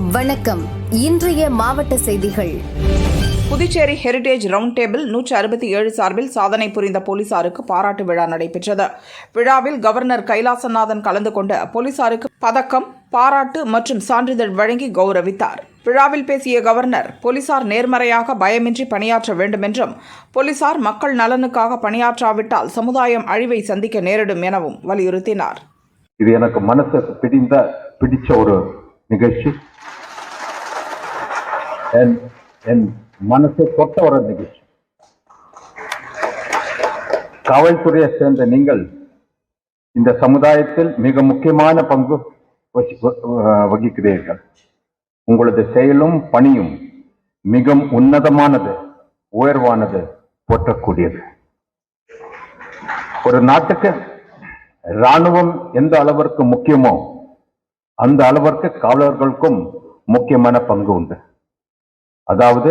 வணக்கம். இன்றைய மாவட்ட செய்திகள். புதுச்சேரி ஹெரிடேஜ் ரவுண்ட் டேபிள் நூற்று அறுபத்தி ஏழு சார்பில் சாதனை புரிந்த போலீசாருக்கு பாராட்டு விழா நடைபெற்றது. விழாவில் கவர்னர் கைலாசநாதன் கலந்து கொண்டு போலீசாருக்கு பதக்கம் பாராட்டு மற்றும் சான்றிதழ் வழங்கி கௌரவித்தார். விழாவில் பேசிய கவர்னர் போலீசார் நேர்மறையாக பயமின்றி பணியாற்ற வேண்டும் என்றும் போலீசார் மக்கள் நலனுக்காக பணியாற்றாவிட்டால் சமுதாயம் அழிவை சந்திக்க நேரிடும் எனவும் வலியுறுத்தினார். இது எனக்கு மனசுக்கு பிடிந்த பிடிச்ச ஒரு நிகழ்ச்சி. என் என் மனசை தொட்ட வர நிகழ்ச்சி. காவல்துறையை சேர்ந்த நீங்கள் இந்த சமுதாயத்தில் மிக முக்கியமான பங்கு வகிக்கிறீர்கள். உங்களது செயலும் பணியும் மிகவும் உன்னதமானது உயர்வானது போற்றக்கூடியது. ஒரு நாட்டுக்கு ராணுவம் எந்த அளவிற்கு முக்கியமோ அந்த அளவிற்கு காவலர்களுக்கும் முக்கியமான பங்கு உண்டு. அதாவது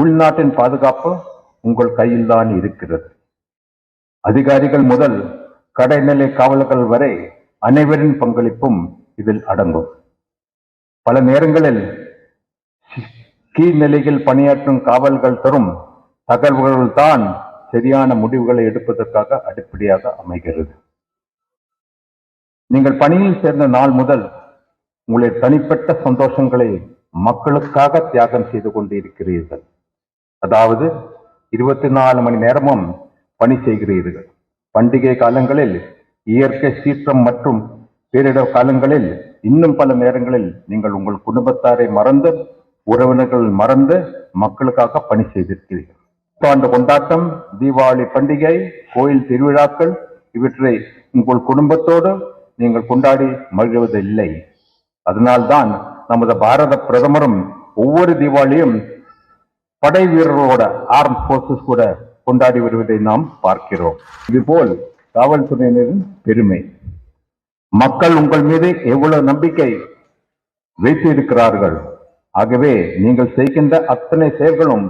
உள்நாட்டின் பாதுகாப்பு உங்கள் கையில் தான் இருக்கிறது. அதிகாரிகள் முதல் கடைநிலை காவலர்கள் வரை அனைவரின் பங்களிப்பும் இதில் அடங்கும். பல நேரங்களில் கீழ்நிலையில் பணியாற்றும் காவல்கள் தரும் தகவல்கள் தான் சரியான முடிவுகளை எடுப்பதற்காக அடிப்படையாக அமைகிறது. நீங்கள் பணியில் சேர்ந்த நாள் முதல் உங்களுடைய தனிப்பட்ட சந்தோஷங்களை மக்களுக்காக தியாகம் செய்து கொண்டிருக்கிறீர்கள். அதாவது இருபத்தி நாலு மணி நேரமும் பணி செய்கிறீர்கள். பண்டிகை காலங்களில் இயற்கை சீற்றம் மற்றும் பேரிடர் காலங்களில் இன்னும் பல நேரங்களில் நீங்கள் உங்கள் குடும்பத்தாரை மறந்து உறவினர்கள் மறந்து மக்களுக்காக பணி செய்திருக்கிறீர்கள். புத்தாண்டு கொண்டாட்டம் தீபாவளி பண்டிகை கோயில் திருவிழாக்கள் இவற்றை உங்கள் குடும்பத்தோடு நீங்கள் கொண்டாடி மகிழ்வதில்லை. அதனால்தான் நமது பாரத பிரதமரும் ஒவ்வொரு தீபாவளியும் படை வீரர்களோட ஆர்ம் போர்சஸ் கூட கொண்டாடி வருவதை நாம் பார்க்கிறோம். இதுபோல் காவல்துறையினரின் பெருமை. மக்கள் உங்கள் மீது எவ்வளவு நம்பிக்கை வைத்திருக்கிறார்கள்? ஆகவே நீங்கள் செய்கின்ற அத்தனை செயல்களும்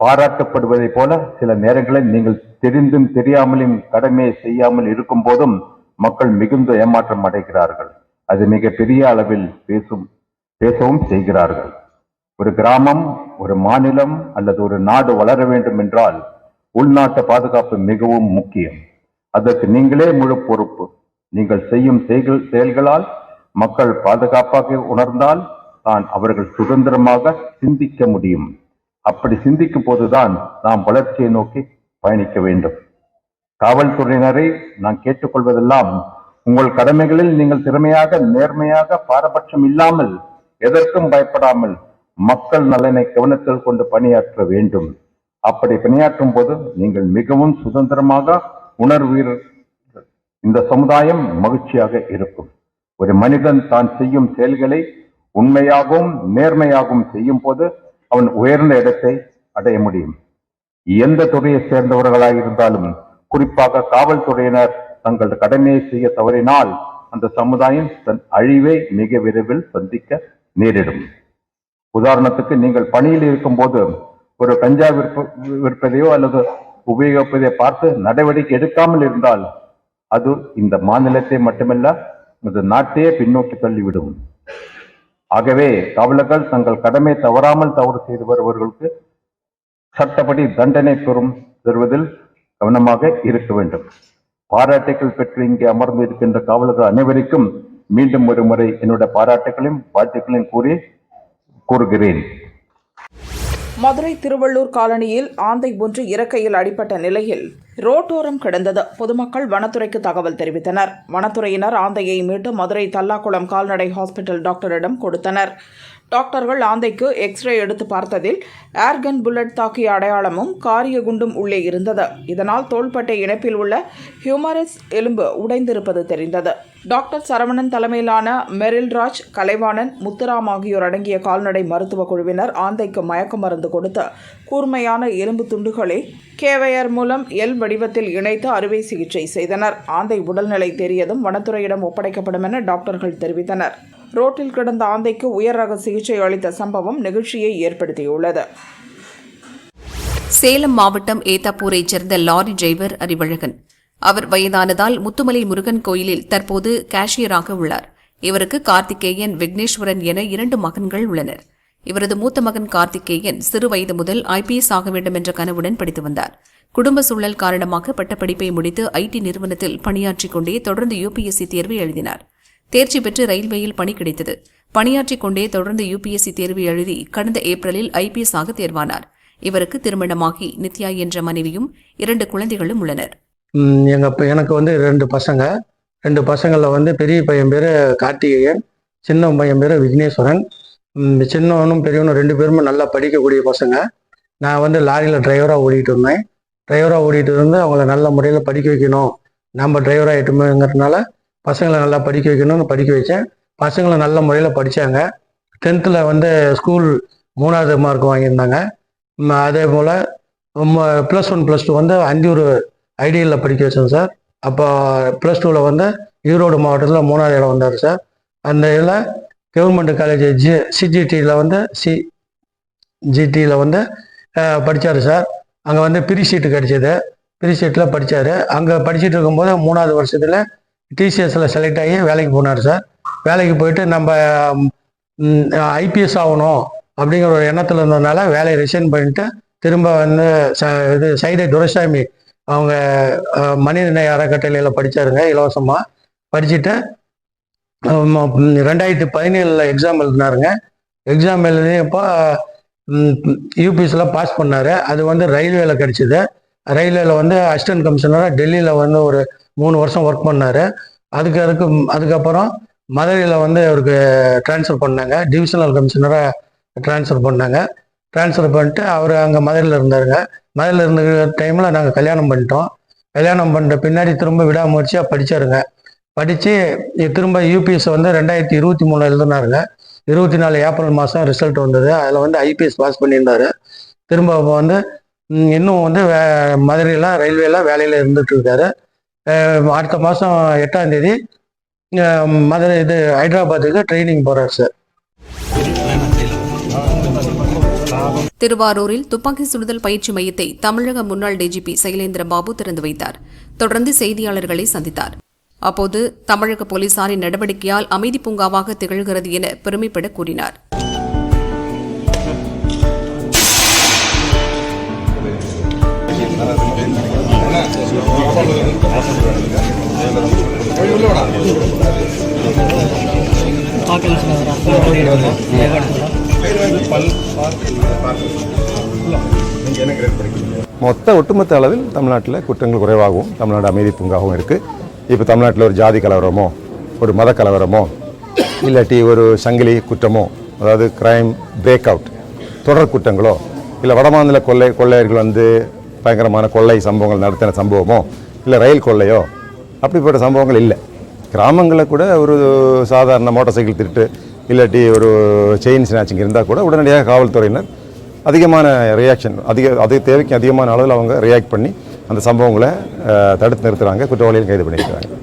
பாராட்டப்படுவதைப் போல சில நேரங்களில் நீங்கள் தெரிந்தும் தெரியாமலும் கடமையை செய்யாமல் இருக்கும் போதும் மக்கள் மிகுந்த ஏமாற்றம் அடைகிறார்கள். அது மிக பெரிய அளவில் பேசும் பேசவும் செய்கிறார்கள். ஒரு கிராமம் ஒரு மாநிலம் அல்லது ஒரு நாடு வளர வேண்டும் என்றால் உள்நாட்டு பாதுகாப்பு மிகவும் முக்கியம். அதற்கு நீங்களே முழு பொறுப்பு. நீங்கள் செய்யும் செயல்களால் மக்கள் பாதுகாப்பாக உணர்ந்தால் தான் அவர்கள் சுதந்திரமாக சிந்திக்க முடியும். அப்படி சிந்திக்கும் போதுதான் நாம் வளர்ச்சியை நோக்கி பயணிக்க வேண்டும். காவல்துறையினரை நான் கேட்டுக்கொள்வதெல்லாம் உங்கள் கடமைகளில் நீங்கள் திறமையாக நேர்மையாக பாரபட்சம் இல்லாமல் எதற்கும் பயப்படாமல் மக்கள் நலனை கவனத்தில் கொண்டு பணியாற்ற வேண்டும். அப்படி பணியாற்றும் போது நீங்கள் மிகவும் சுதந்திரமாக உணர்வீர்கள் இந்த சமுதாயம் மகிழ்ச்சியாக இருக்கும். ஒரு மனிதன் தான் செய்யும் செயல்களை உண்மையாகவும் நேர்மையாகவும் செய்யும் போது அவன் உயர்ந்த இடத்தை அடைய முடியும். எந்த துறையை சேர்ந்தவர்களாக இருந்தாலும் குறிப்பாக காவல்துறையினர் தங்கள் கடமையை செய்ய தவறினால் அந்த சமுதாயம் தன் அழிவை மிக விரைவில் சந்திக்க நேரிடும். உதாரணத்துக்கு நீங்கள் பணியில் இருக்கும்போது ஒரு கஞ்சா விற்ப விற்பதையோ அல்லது உபயோகிப்பதை பார்த்து நடவடிக்கை எடுக்காமல் இருந்தால் அது இந்த மாநிலத்தை மட்டுமல்ல இந்த நாட்டையே பின்னோக்கி தள்ளிவிடும். ஆகவே காவலர்கள் தங்கள் கடமை தவறாமல் தவறு செய்து வருபவர்களுக்கு சட்டப்படி தண்டனை பெறும் பெறுவதில் கவனமாக இருக்க வேண்டும். பாராட்டுகள் பெற்று இங்கே அமர்ந்து இருக்கின்ற காவலர்கள் அனைவருக்கும் மீண்டும் ஒரு முறை என்னுடைய பாராட்டுகளையும் வாழ்த்துக்களையும் கூறி கூறுகிறேன். மதுரை திருவள்ளூர் காலனியில் ஆந்தை ஒன்று இறக்கையில் அடிபட்ட நிலையில் ரோட்டோரம் கிடந்தது. பொதுமக்கள் வனத்துறைக்கு தகவல் தெரிவித்தனர். வனத்துறையினர் ஆந்தையை மீட்டு மதுரை தல்லாக்குளம் கால்நடை ஹாஸ்பிட்டல் டாக்டரிடம் கொடுத்தனர். டாக்டர்கள் ஆந்தைக்கு எக்ஸ்ரே எடுத்து பார்த்ததில் ஏர்கன் புல்லட் தாக்கிய அடையாளமும் காரிய குண்டும் உள்ளே இருந்தது. இதனால் தோள்பட்டை இணைப்பில் உள்ள ஹியூமரஸ் எலும்பு உடைந்திருப்பது தெரிந்தது. டாக்டர் சரவணன் தலைமையிலான மெரில்ராஜ் கலைவாணன் முத்துராம் ஆகியோர் அடங்கிய கால்நடை மருத்துவ குழுவினர் ஆந்தைக்கு மயக்க மருந்து கொடுத்து கூர்மையான எலும்பு துண்டுகளை கேவையர் மூலம் எல் வடிவத்தில் இணைத்து அறுவை சிகிச்சை செய்தனர். ஆந்தை உடல்நிலை தெரியதும் வனத்துறையிடம் ஒப்படைக்கப்படும் என டாக்டர்கள் தெரிவித்தனர். ரோட்டில் கிடந்த ஆந்தைக்கு உயர் ரக சிகிச்சை அளித்த சம்பவம் நிகழ்ச்சியை ஏற்படுத்தியுள்ளது. சேலம் மாவட்டம் ஏத்தாப்பூரைச் சேர்ந்த லாரி டிரைவர் அறிவழகன். அவர் வயதானதால் முத்துமலை முருகன் கோயிலில் தற்போது கேஷியராக உள்ளார். இவருக்கு கார்த்திகேயன் விக்னேஸ்வரன் என இரண்டு மகன்கள் உள்ளனர். இவரது மூத்த மகன் கார்த்திகேயன் சிறு வயது முதல் ஐபிஎஸ் ஆக வேண்டும் என்ற கனவுடன் படித்து வந்தார். குடும்ப சூழல் காரணமாக பட்டப்படிப்பை முடித்து ஐடி நிறுவனத்தில் பணியாற்றிக் கொண்டே தொடர்ந்து யுபிஎஸ்சி தேர்வு எழுதினார். தேர்ச்சி பெற்று ரயில்வேயில் பணி கிடைத்தது. பணியாற்றிக் கொண்டே தொடர்ந்து யுபிஎஸ்சி தேர்வு எழுதி கடந்த ஏப்ரலில் ஐபிஎஸ் ஆக தேர்வானார். இவருக்கு திருமணமாகி நித்யா என்ற மனைவியும் இரண்டு குழந்தைகளும் உள்ளனர். எங்கள் எனக்கு வந்து ரெண்டு பசங்க. ரெண்டு பசங்களில் வந்து பெரிய பையன் பேர் கார்த்திகேயன் சின்ன பையன் பேர் விக்னேஸ்வரன். சின்னவனும் பெரியவனும் ரெண்டு பேருமே நல்லா படிக்கக்கூடிய பசங்க. நான் வந்து லாரியில் டிரைவராக ஓடிட்டு இருந்தேன். டிரைவராக ஓடிட்டு இருந்து அவங்கள நல்ல முறையில் படிக்க வைக்கணும். நம்ம டிரைவராக ஆகிட்டோமேங்கிறதுனால பசங்களை நல்லா படிக்க வைக்கணும்னு படிக்க வச்சேன். பசங்களை நல்ல முறையில் படித்தாங்க டென்த்தில் வந்து ஸ்கூல் மூணாவது மார்க் வாங்கியிருந்தாங்க. அதே போல் ப்ளஸ் ஒன் ப்ளஸ் டூ வந்து அஞ்சூர் ஐடியலில் படிக்க வச்சேன் சார். அப்போ ப்ளஸ் டூவில் வந்து ஈரோடு மாவட்டத்தில் மூணாவது இடம் வந்தார் சார். அந்த இதில் கவர்மெண்ட் காலேஜ் ஜி சிஜிடியில் வந்து சி ஜிடியில் வந்து படித்தார் சார். அங்கே வந்து பிரி சீட்டு கிடச்சிது. பிரி சீட்டில் படித்தார் அங்கே படிச்சுட்டு இருக்கும்போது மூணாவது வருஷத்தில் டிசிஎஸில் செலக்ட் ஆகி வேலைக்கு போனார் சார். வேலைக்கு போயிட்டு நம்ம ஐபிஎஸ் ஆகணும் அப்படிங்கிற ஒரு எண்ணத்தில் இருந்ததுனால வேலையை ரிசைன் பண்ணிட்டு திரும்ப வந்து ச இது சைடை துரைசாமி அவங்க அஹ், மனிதநேய அறக்கட்டளையில் படித்தாருங்க இலவசமாக படிச்சுட்டு ரெண்டாயிரத்தி பதினேழில் எக்ஸாம் எழுதினாருங்க. எக்ஸாம் எழுதியப்போ யூபிஎஸ்சில் பாஸ் பண்ணார். அது வந்து ரயில்வேல கிடச்சிது. ரயில்வேல வந்து அசிஸ்டன்ட் கமிஷனராக டெல்லியில் வந்து ஒரு மூணு வருஷம் ஒர்க் பண்ணார். அதுக்கு அதுக்கு அதுக்கப்புறம் மதுரையில் வந்து அவருக்கு ட்ரான்ஸ்ஃபர் பண்ணாங்க. டிவிஷனல் கமிஷனராக ட்ரான்ஸ்ஃபர் பண்ணாங்க. ட்ரான்ஸ்ஃபர் பண்ணிட்டு அவர் அங்கே மதுரையில் இருந்தாருங்க. மதுரையில் இருந்த டைமில் நாங்கள் கல்யாணம் பண்ணிட்டோம். கல்யாணம் பண்ணுற பின்னாடி திரும்ப விடாமுயற்சியாக படித்தாருங்க படித்து திரும்ப யூபிஎஸ் வந்து ரெண்டாயிரத்தி இருபத்தி மூணு எழுதினாருங்க. இருபத்தி நாலு ஏப்ரல் மாதம் ரிசல்ட் வந்தது. அதில் வந்து ஐபிஎஸ் பாஸ் பண்ணியிருந்தாரு. திரும்ப வந்து இன்னும் வந்து வே மதுரையில் ரயில்வேல வேலையில் இருந்துட்டு இருக்காரு அடுத்த மாதம் எட்டாம் தேதி மதுரை இது ஹைதராபாத்துக்கு ட்ரைனிங் போகிறார் சார் திருவாரூரில் துப்பாக்கி சுடுதல் பயிற்சி மையத்தை தமிழக முன்னாள் டிஜிபி சைலேந்திர பாபு திறந்து வைத்தார். தொடர்ந்து செய்தியாளர்களை சந்தித்தார். அப்போது தமிழக போலீசாரின் நடவடிக்கையால் அமைதி பூங்காவாக திகழ்கிறது என பெருமைப்பட கூறினார். மொத்த ஒட்டுமொத்த அளவில் தமிழ்நாட்டில் குற்றங்கள் குறைவாகவும் தமிழ்நாடு அமைதி பூங்காகவும் இருக்குது இப்போ தமிழ்நாட்டில் ஒரு ஜாதி கலவரமோ ஒரு மத கலவரமோ இல்லாட்டி ஒரு சங்கிலி குற்றமோ அதாவது கிரைம் பிரேக் அவுட் தொடர் குற்றங்களோ இல்லை வடமாநில கொள்ளை கொள்ளையர்கள் வந்து பயங்கரமான கொள்ளை சம்பவங்கள் நடத்தின சம்பவமோ இல்லை ரயில் கொள்ளையோ அப்படிப்பட்ட சம்பவங்கள் இல்லை. கிராமங்களில் கூட ஒரு சாதாரண மோட்டார் சைக்கிள் திருட்டு இல்லாட்டி ஒரு செயின் ஸ்நாச்சிங் இருந்தால் கூட உடனடியாக காவல்துறையினர் அதிகமான ரியாக்ஷன் அதிக அதிக தேவைக்கு அதிகமான அளவில் அவங்க ரியாக்ட் பண்ணி அந்த சம்பவங்களை தடுத்து நிறுத்துறாங்க குற்றவாளிகள் கைது பண்ணியிருக்கிறாங்க.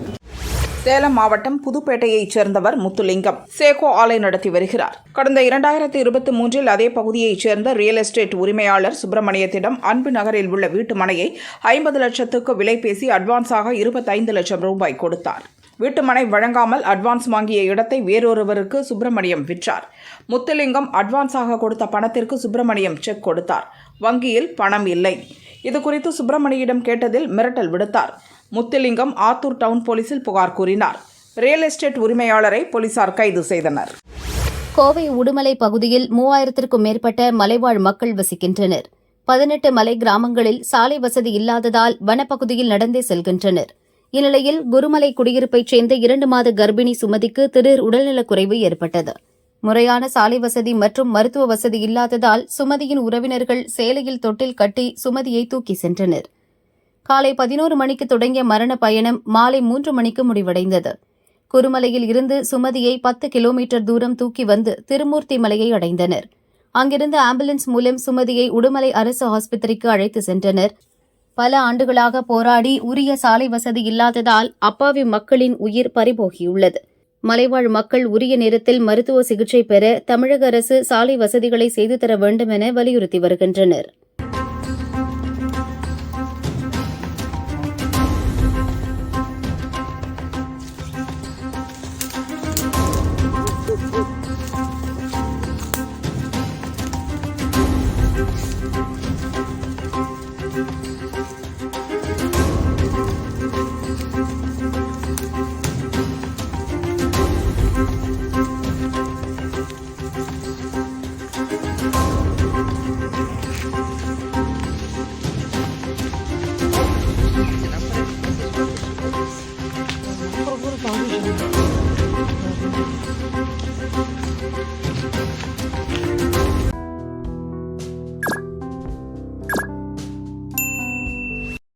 சேலம் மாவட்டம் புதுப்பேட்டையைச் சேர்ந்தவர் முத்துலிங்கம். சேகோ ஆலை நடத்தி வருகிறார். கடந்த இரண்டாயிரத்தி இருபத்தி மூன்றில் அதே பகுதியைச் சேர்ந்த ரியல் எஸ்டேட் உரிமையாளர் சுப்பிரமணியத்திடம் அன்பு நகரில் உள்ள வீட்டு மனையை ஐம்பது லட்சத்துக்கு விலை பேசி அட்வான்ஸாக இருபத்தைந்து லட்சம் ரூபாய் கொடுத்தார். வீட்டுமனை வழங்காமல் அட்வான்ஸ் வாங்கிய இடத்தை வேறொருவருக்கு சுப்பிரமணியம் விற்றார். முத்துலிங்கம் அட்வான்ஸாக கொடுத்த பணத்திற்கு சுப்பிரமணியம் செக் கொடுத்தார். வங்கியில் பணம் இல்லை. இது குறித்து சுப்பிரமணியிடம் கேட்டதில் மிரட்டல் விடுத்தார். முத்துலிங்கம் ஆத்தூர் டவுன் போலீசில் புகார் கூறினார். ரியல் எஸ்டேட் உரிமையாளரை போலீசார் கைது செய்தனர். கோவை உடுமலை பகுதியில் மூவாயிரத்திற்கும் மேற்பட்ட மலைவாழ் மக்கள் வசிக்கின்றனர். பதினெட்டு மலை கிராமங்களில் சாலை வசதி இல்லாததால் வனப்பகுதியில் நடந்தே செல்கின்றனர். இந்நிலையில் குருமலை குடியிருப்பைச் சேர்ந்த இரண்டு மாத கர்ப்பிணி சுமதிக்கு திடீர் உடல்நலக்குறைவு ஏற்பட்டது. முறையான சாலை வசதி மற்றும் மருத்துவ வசதி இல்லாததால் சுமதியின் உறவினர்கள் சேலையில் தொட்டில் கட்டி சுமதியை தூக்கி சென்றனர். காலை பதினோரு மணிக்கு தொடங்கிய மரண பயணம் மாலை மூன்று மணிக்கு முடிவடைந்தது. குருமலையில் இருந்து சுமதியை பத்து கிலோமீட்டர் தூரம் தூக்கி வந்து திருமூர்த்தி மலையை அடைந்தனர். அங்கிருந்து ஆம்புலன்ஸ் மூலம் சுமதியை உடுமலை அரசு ஆஸ்பத்திரிக்கு அழைத்து சென்றனர். பல ஆண்டுகளாக போராடி உரிய சாலை வசதி இல்லாததால் அப்பாவி மக்களின் உயிர் பறிபோகியுள்ளது. மலைவாழ் மக்கள் உரிய நேரத்தில் மருத்துவ சிகிச்சை பெற தமிழக அரசு சாலை வசதிகளை செய்து தர வேண்டும் என வலியுறுத்தி வருகின்றனர்.